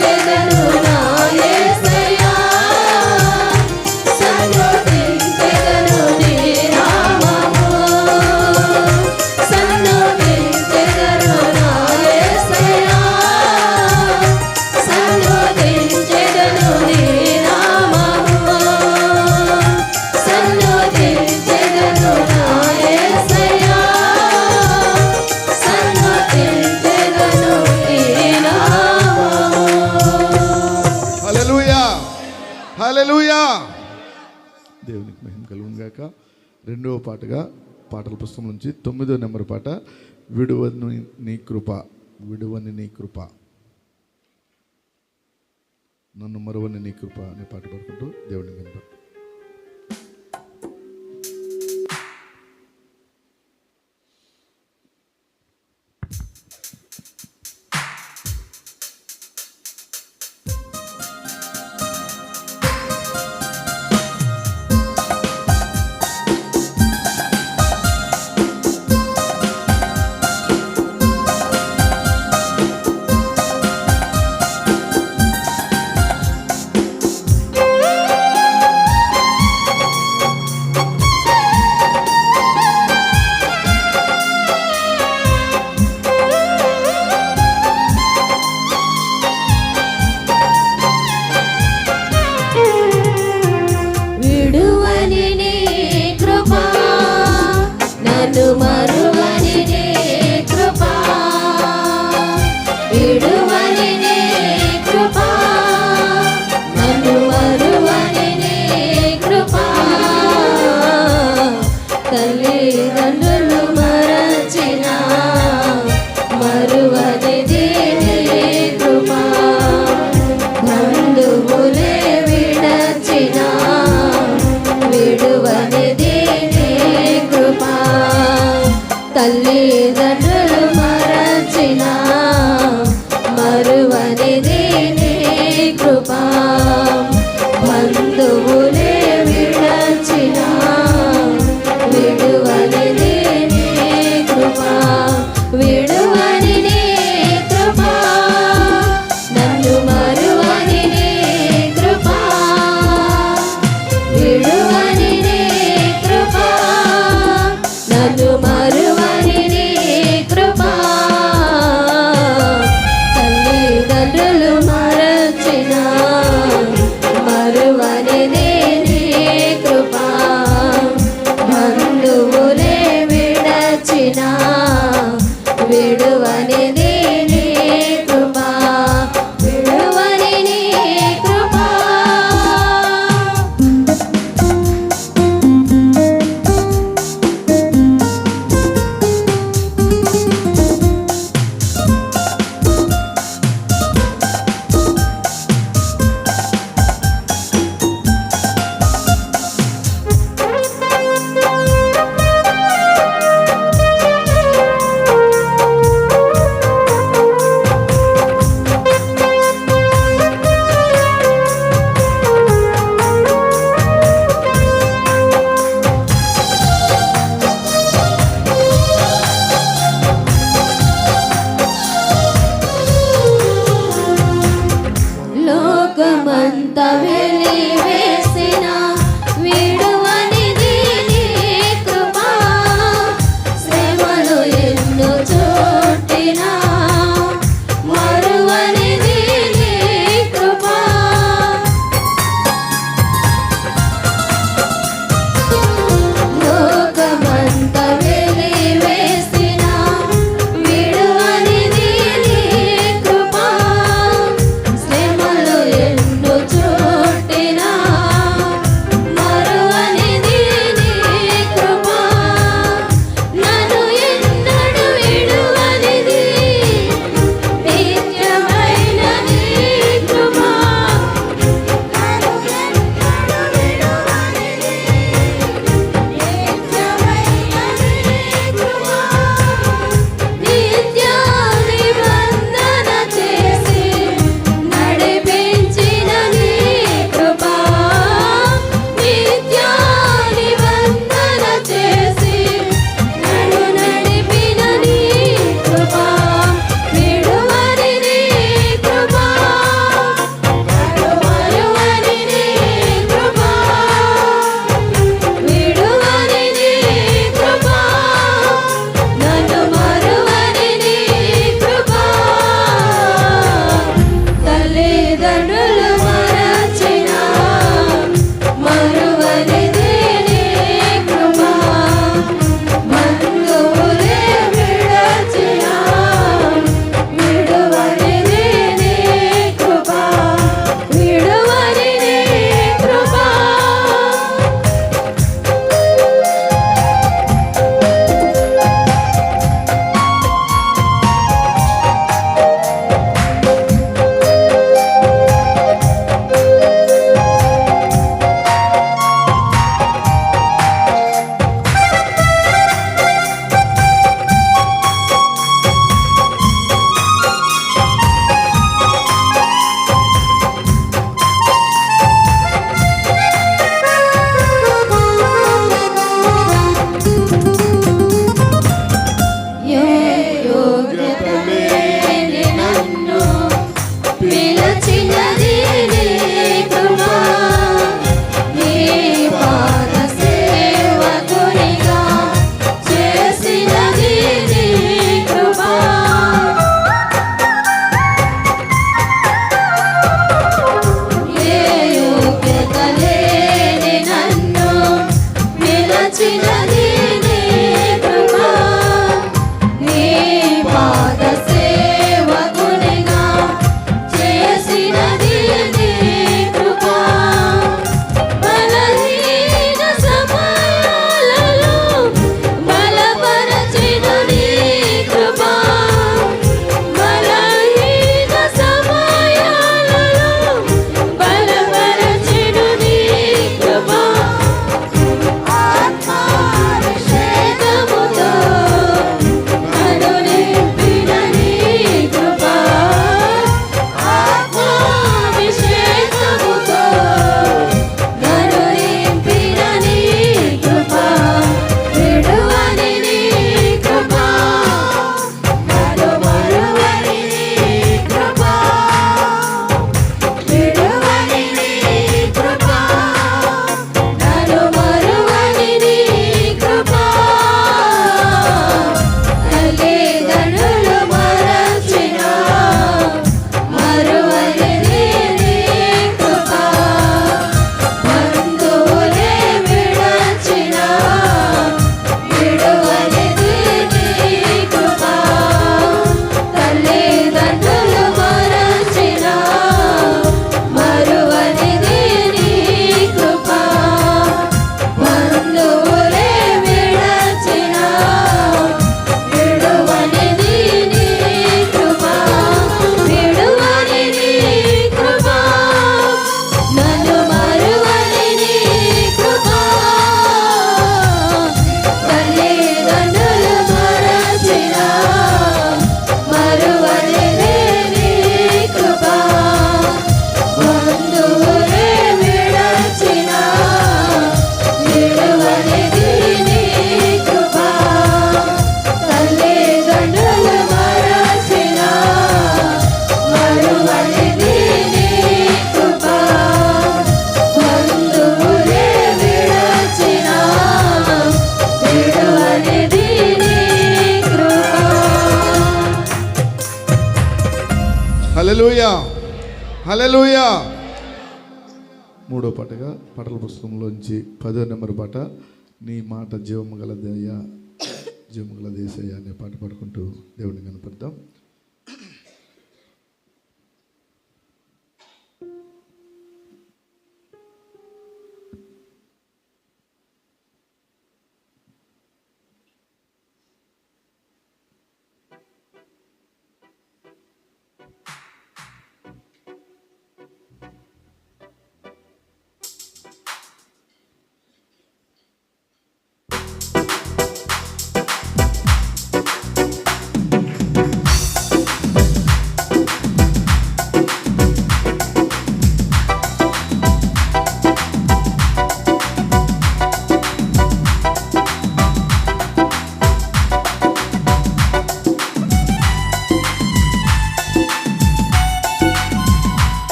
ಜನ పుస్తకం నుంచి తొమ్మిదో నెంబర్ పాట విడువని నీ కృప విడువని నీ కృప. నన్ను మరువని నీ కృప అనే పాట పాడుకుంటూ దేవుడిని కనపడు అలెలుయా మూడో పాటగా పాటల పుస్తకంలోంచి పదో నెంబర్ పాట నీ మాట జీవము గలదయ్యా జీవము గలదేశయ్యా అనే పాట పాడుకుంటూ దేవుడిని కనపడతాం.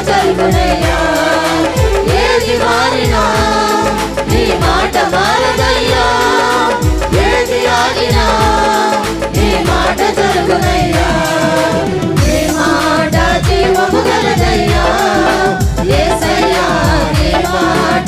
జరుగునయ్యా ఏది మారినా నీ మాట మారదయ్యా ఏది ఆగినా నీ మాట జరుగునయ్యా. నీ మాట జీవము గలదయ్యా నీ మాట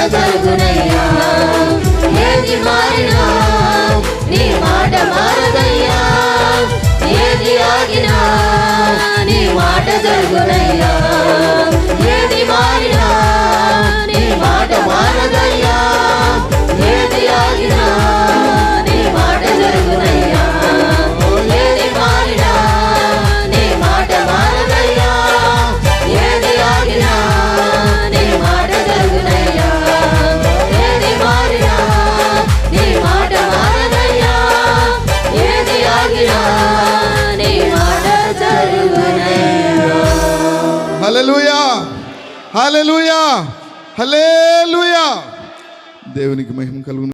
మాట జరుగునయ్యా. ఏది మారినా నీ మాట మారదయ్యా. ఏది ఆగినా నీ మాట జరుగునయ్యా. ఏది మారినా నీ మాట మారదయ్యా. ఏది ఆగినా నీ మాట జరుగునయ్యా. హల్లెలూయా హల్లెలూయా దేవునికి మహిమ కలుగును.